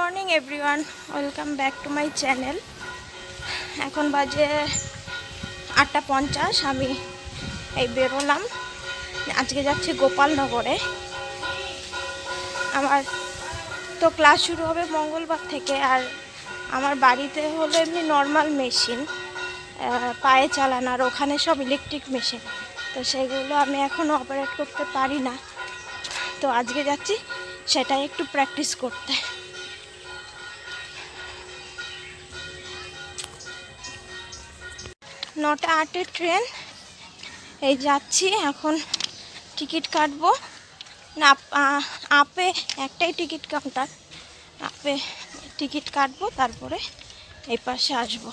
Morning everyone welcome back to my channel এখন বাজে আটটা পঞ্চাশ, আমি এই বেরোলাম। আজকে যাচ্ছি গোপালনগরে। আমার তো ক্লাস শুরু হবে মঙ্গলবার থেকে, আর আমার বাড়িতে হলো এমনি নর্মাল মেশিন পায়ে চালানো, আর ওখানে সব ইলেকট্রিক মেশিন তো সেগুলো আমি এখনও অপারেট করতে পারি না। তো আজকে যাচ্ছি সেটাই একটু প্র্যাকটিস করতে। নটা আটের ট্রেন। এই যাচ্ছি, এখন টিকিট কাটবো। না আপে একটাই টিকিট কাউন্টার আপে টিকিট কাটবো, তারপরে এই পাশে আসব।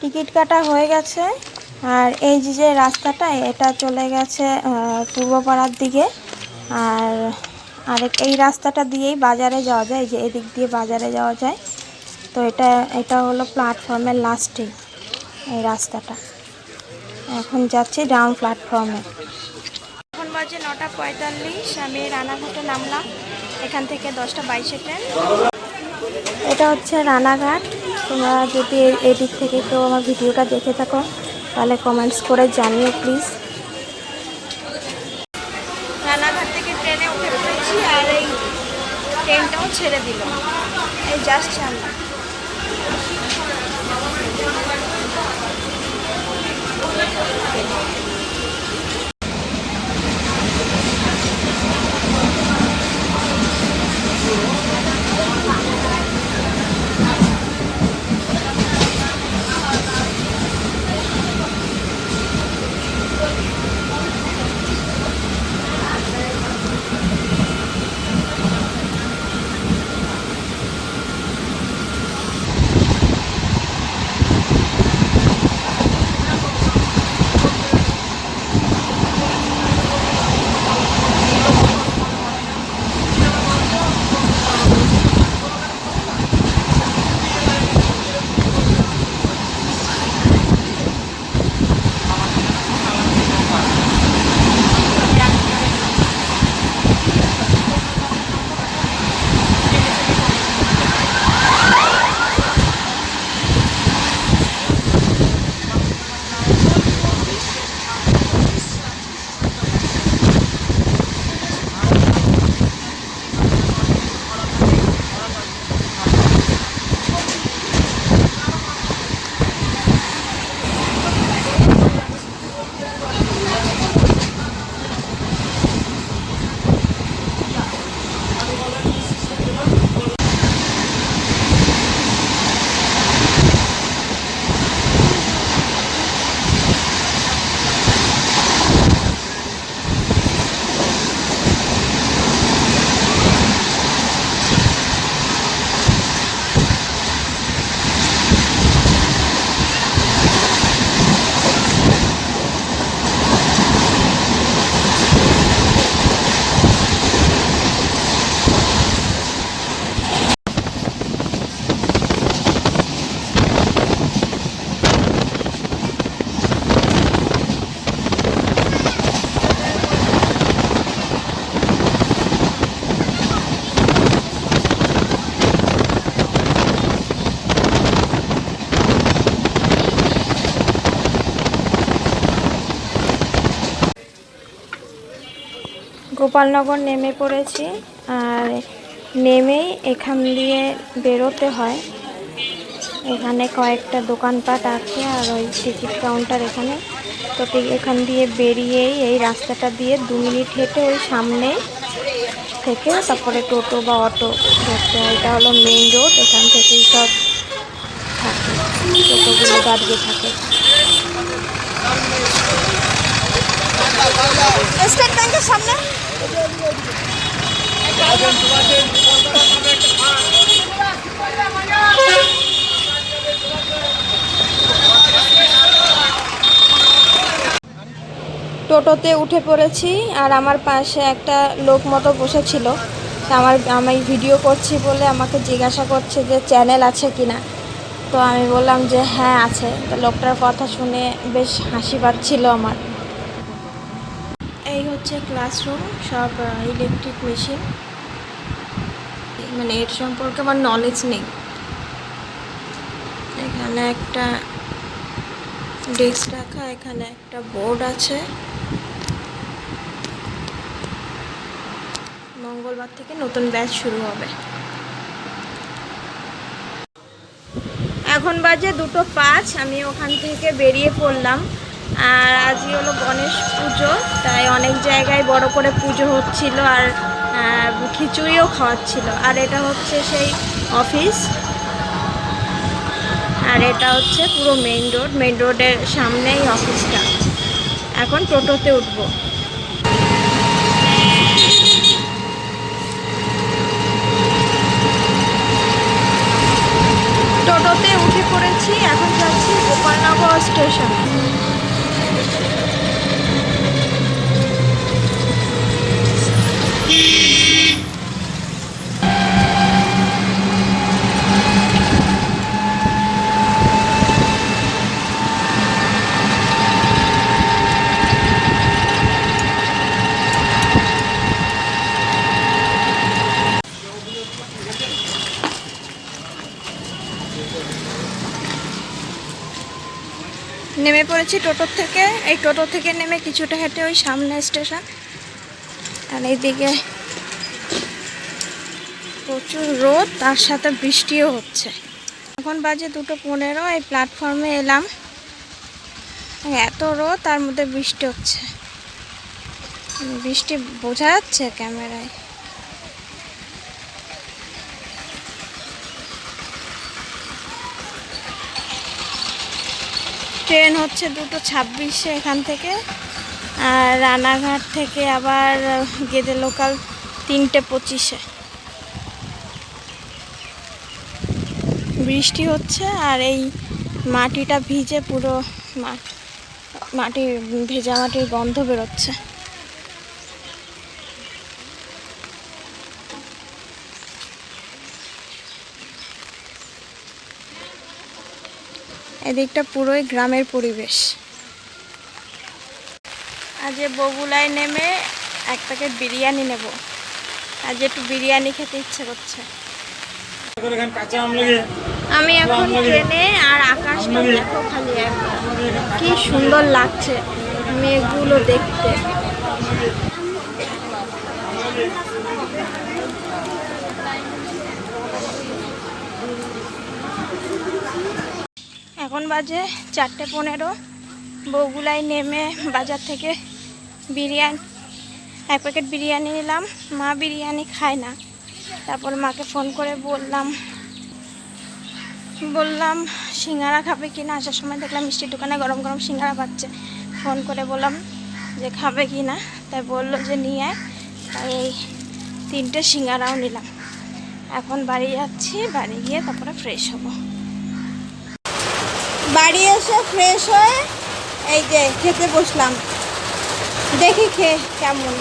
টিকিট কাটা হয়ে গেছে, আর এই যে যে রাস্তাটা, এটা চলে গেছে পূর্বপাড়ার দিকে। আর আরেক এই রাস্তাটা দিয়েই বাজারে যাওয়া যায় যে এদিক দিয়ে বাজারে যাওয়া যায়। তো এটা এটা হলো প্ল্যাটফর্মের লাস্টে এই রাস্তাটা। এখন যাচ্ছি ডাউন প্ল্যাটফর্মে এখন বাজে নটা পঁয়তাল্লিশ আমি রানাঘাটে নামলাম। এখান থেকে দশটা বাইশে ট্রেন। এটা হচ্ছে রানাঘাট। তোমরা যদি এদিক থেকে কেউ আমার ভিডিওটা দেখে থাকো তাহলে কমেন্টস করে জানিও প্লিজ রানাঘাট থেকে ট্রেনে উঠে পড়েছি আর এই ট্রেনটাও ছেড়ে দিল। এই জাস্ট ছাড়লাম গোপালনগর নেমে পড়েছি আর নেমেই এখান দিয়ে বেরোতে হয়। এখানে কয়েকটা দোকানপাট আছে আর ওই টিকিট কাউন্টার এখানে। তো এখান দিয়ে বেরিয়েই এই রাস্তাটা দিয়ে দু মিনিট হেঁটে ওই সামনে থেকে তারপরে টোটো বা অটো ধরতে হয়। এটা হলো মেইন রোড এখান থেকেই সব থাকে। টোটোগুলো দাঁড়িয়ে থাকে। স্টেট ব্যাংকের সামনে? টোটোতে উঠে পড়েছি আর আমার পাশে একটা লোক মতো বসেছিল আমার, আমি ভিডিও করছি বলে আমাকে জিজ্ঞাসা করছে যে চ্যানেল আছে কি না তো আমি বললাম যে হ্যাঁ আছে। তো লোকটার কথা শুনে বেশ হাসি পাচ্ছিল আমার। এই হচ্ছে ক্লাসরুম সব ইলেকট্রিক মেশিন মানে এর সম্পর্কে আমার নলেজ নেই। এখানে একটা ডেস্ক রাখা, এখানে একটা বোর্ড আছে। মঙ্গলবার থেকে নতুন ব্যাচ শুরু হবে। এখন বাজে দুটো পাঁচ, আমি ওখান থেকে বেরিয়ে পড়লাম। আর আজই হলো গণেশ পুজো, তাই অনেক জায়গায় বড় করে পুজো হচ্ছিল আর খিচুড়িও খাওয়াচ্ছিল। আর এটা হচ্ছে সেই অফিস। আর এটা হচ্ছে পুরো মেইন রোড, মেইন রোডের সামনেই অফিসটা। এখন টোটোতে উঠবো। টোটোতে উঠে পড়েছি, এখন যাচ্ছি গোপালনগর স্টেশন। নেমে পড়েছি টোটো থেকে। এই টোটো থেকে নেমে কিছুটা হেঁটে ওই সামনে স্টেশন। আর এইদিকে প্রচুর রোদ, তার সাথে বৃষ্টিও হচ্ছে। এখন বাজে দুটো পনেরো, এই প্ল্যাটফর্মে এলাম। এত রোদ, তার মধ্যে বৃষ্টি হচ্ছে। বৃষ্টি বোঝা যাচ্ছে ক্যামেরায়। ট্রেন হচ্ছে দুটো ছাব্বিশে এখান থেকে। আর রানাঘাট থেকে আবার গেদে লোকাল তিনটে পঁচিশে। বৃষ্টি হচ্ছে আর এই মাটিটা ভিজে পুরো মাটি, ভেজা মাটির গন্ধ বেরোচ্ছে। এদিকটা পুরোই গ্রামের পরিবেশ। আজ বগুলায় নেমে এক প্যাকেট বিরিয়ানি নেব। আজ একটু বিরিয়ানি খেতে ইচ্ছে করছে। আমি এখন ট্রেনে আর আকাশটা দেখো খালি কি সুন্দর লাগছে। মেঘগুলো দেখতে এখন বাজে চারটে পনেরো। বগুলায় নেমে বাজার থেকে বিরিয়ানি, এক প্যাকেট বিরিয়ানি নিলাম। মা বিরিয়ানি খায় না। তারপর মাকে ফোন করে বললাম বললাম, সিঙ্গারা খাবে কি না? আসার সময় দেখলাম মিষ্টির দোকানে গরম গরম সিঙ্গারা পাচ্ছে। ফোন করে বললাম যে খাবে কি না? তাই বলল যে নিয়ে তাই এই তিনটে সিঙ্গারাও নিলাম। এখন বাড়ি যাচ্ছি, বাড়ি গিয়ে তারপরে ফ্রেশ হব। বাড়ি এসে ফ্রেশ হয়ে এই যে খেতে বসলাম। দেখি খেয়ে কেমন।